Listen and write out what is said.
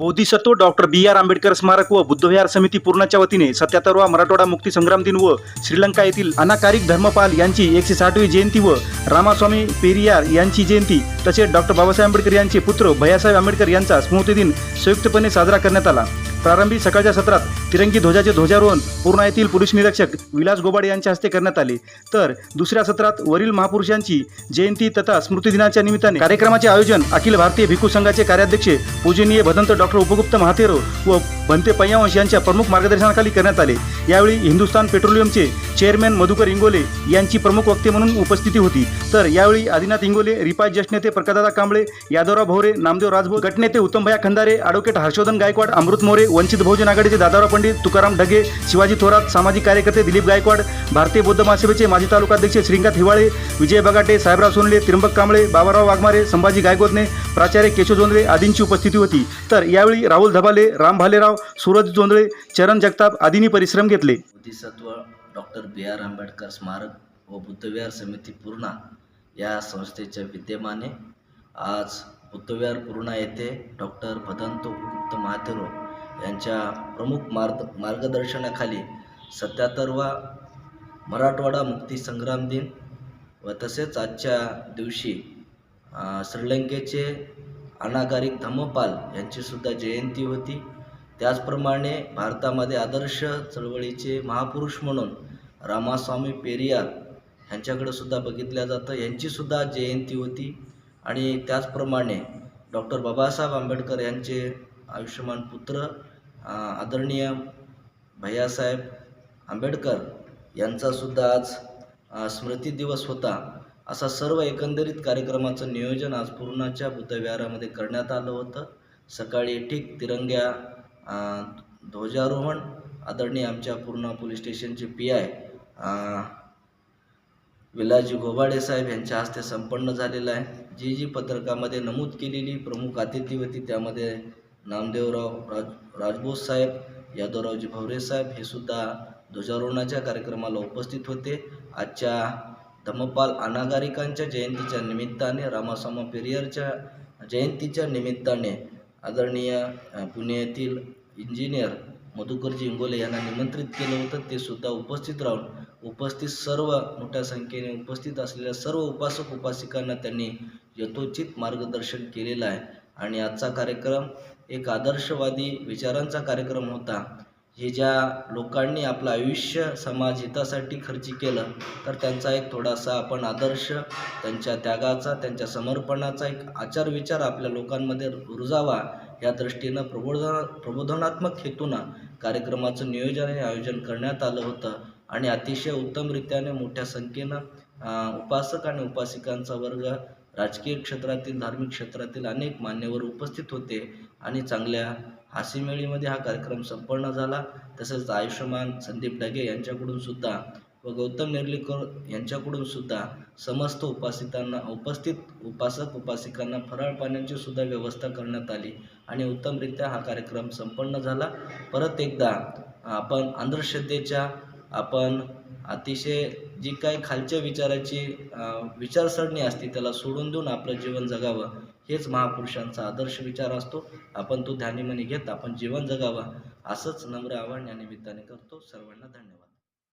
Bodhisattva doctor B R Ambedkar स्मारक व बुद्धविहार समिती पूर्णाच्या वतीने सत्याहत्तरवा मराठवाडा मुक्ती संग्राम दिन व श्रीलंका येथील अनाकारिक धर्मपाल यांची एकशे साठवी जयंती व रामास्वामी पेरियार यांची जयंती तसेच डॉक्टर बाबासाहेब आंबेडकर यांचे पुत्र भैयासाहेब आंबेडकर यांचा स्मृतिदिन संयुक्तपणे साजरा करण्यात आला. प्रारंभी सकाळच्या सत्रात तिरंगी ध्वजाचे ध्वजारोहण पूर्णा येथील पोलीस निरीक्षक विलास गोबाडे यांच्या हस्ते करण्यात आले. तर दुसऱ्या सत्रात वरील महापुरुषांची जयंती तथा स्मृतिदिनाच्या निमित्ताने कार्यक्रमाचे आयोजन अखिल भारतीय भिक्खू संघाचे कार्याध्यक्ष पूजनीय भदंत डॉक्टर उपगुप्त महातेरो व भंते पय्यावंश यांच्या प्रमुख मार्गदर्शनाखाली करण्यात आले. यावेळी हिंदुस्थान पेट्रोलियमचे चेअरमॅन मधुकर इंगोले यांची प्रमुख वक्ते म्हणून उपस्थिती होती. तर यावेळी आदिनाथ इंगोले रिपाय ज्येष्ठ नेते प्रकाशदादा कांबळे यादवराव भोवरे नामदेव राजभोर गटनेते उत्तमभया खंदारे ॲडव्होकेट हर्षवर्धन गायकवाड अमृत मोरे वंचित बहुजन आघाडीचे दादाराव पंडित तुकाराम ढगे शिवाजी थोरात सामाजिक कार्यकर्ते दिलीप गायकवाड भारतीय बौद्ध महासभेचे माजी तालुकाध्यक्ष श्रींगात हिवाळे विजय बगाटे साहेबराव सोनले त्रिंबक कांबळे बाबाराव वाघमारे संभाजी गायगोदने प्राचार्य केशव जोंधळे आदींची उपस्थिती होती. तर यावेळी राहुल धबाले राम भालेराव सूरज जोंधळे चरण जगताप आदींनी परिश्रम घेतले. बुद्धिसत्व डॉक्टर बी आर आंबेडकर स्मारक व बुद्धविहार समिती पूर्णा या संस्थेच्या विद्यमाने आज बुद्धविहार पूर्णा येथे डॉक्टर भदंत गुप्त महातेरो यांच्या प्रमुख मार्ग मार्गदर्शनाखाली सत्याहत्तरवा मराठवाडा मुक्ती संग्राम दिन व तसेच आजच्या दिवशी श्रीलंकेचे अनागारिक धम्मपाल यांचीसुद्धा जयंती होती. त्याचप्रमाणे भारतामध्ये आदर्श चळवळीचे महापुरुष म्हणून रामास्वामी पेरियार यांच्याकडे सुद्धा बघितल्या जातं. यांचीसुद्धा जयंती होती. आणि त्याचप्रमाणे डॉक्टर बाबासाहेब आंबेडकर यांचे आयुष्यमान पुत्र आदरणीय भैयासाहेब आंबेडकर यांचासुद्धा आज स्मृती दिवस होता. असा सर्व एकंदरीत कार्यक्रमाचं नियोजन आज पूर्णाच्या बुद्धविहारामध्ये करण्यात आलं होतं. सकाळी ठीक तिरंग्या ध्वजारोहण आदरणीय आमच्या पूर्णा पोलीस स्टेशनचे पी आय विलाजी घोबाडे साहेब यांच्या हस्ते संपन्न झालेलं आहे. जी जी पत्रकामध्ये नमूद केलेली प्रमुख अतिथी होती त्यामध्ये नामदेवराव राज राजबोस साहेब यादवरावजी भवरे साहेब हे सुद्धा ध्वजारोहणाच्या कार्यक्रमाला उपस्थित होते. आजच्या धम्मपाल अनागारिकांच्या जयंतीच्या निमित्ताने रामासामा पेरियरच्या जयंतीच्या निमित्ताने आदरणीय पुणे येथील इंजिनियर मधुकरजी इंगोले यांना निमंत्रित केलं होतं. ते सुद्धा उपस्थित राहून उपस्थित सर्व मोठ्या संख्येने उपस्थित असलेल्या सर्व उपासक उपासिकांना त्यांनी यथोचित मार्गदर्शन केलेलं आहे. आणि आजचा कार्यक्रम एक आदर्शवादी विचारांचा कार्यक्रम होता. हे ज्या लोकांनी आपलं आयुष्य समाज हितासाठी खर्ची केलं तर त्यांचा एक थोडासा आपण आदर्श त्यांच्या त्यागाचा त्यांच्या समर्पणाचा एक आचार विचार आपल्या लोकांमध्ये रुजावा या दृष्टीनं प्रबोधना प्रबोधनात्मक हेतूनं कार्यक्रमाचं नियोजन आणि आयोजन करण्यात आलं होतं. आणि अतिशय उत्तमरित्याने मोठ्या संख्येनं उपासक आणि उपासिकांचा वर्ग राजकीय क्षेत्रातील धार्मिक क्षेत्रातील अनेक मान्यवर उपस्थित होते आणि चांगल्या हास्यमेळीमध्ये हा कार्यक्रम संपन्न झाला. तसेच आयुष्यमान संदीप ढगे यांच्याकडून सुद्धा व गौतम नेर्लीकर यांच्याकडून सुद्धा समस्त उपासितांना उपस्थित उपासक उपासिकांना फराळ पाण्याची सुद्धा व्यवस्था करण्यात आली आणि उत्तमरित्या हा कार्यक्रम संपन्न झाला. परत एकदा आपण अंधश्रद्धेच्या आपण अतिशय जी काही खालच्या विचाराची विचारसरणी असते त्याला सोडून देऊन आपलं जीवन जगावं हेच महापुरुषांचा आदर्श विचार असतो. आपण तो ध्यानीमनी घेत आपण जीवन जगावं असंच नम्र आवाहन या निमित्ताने करतो. सर्वांना धन्यवाद.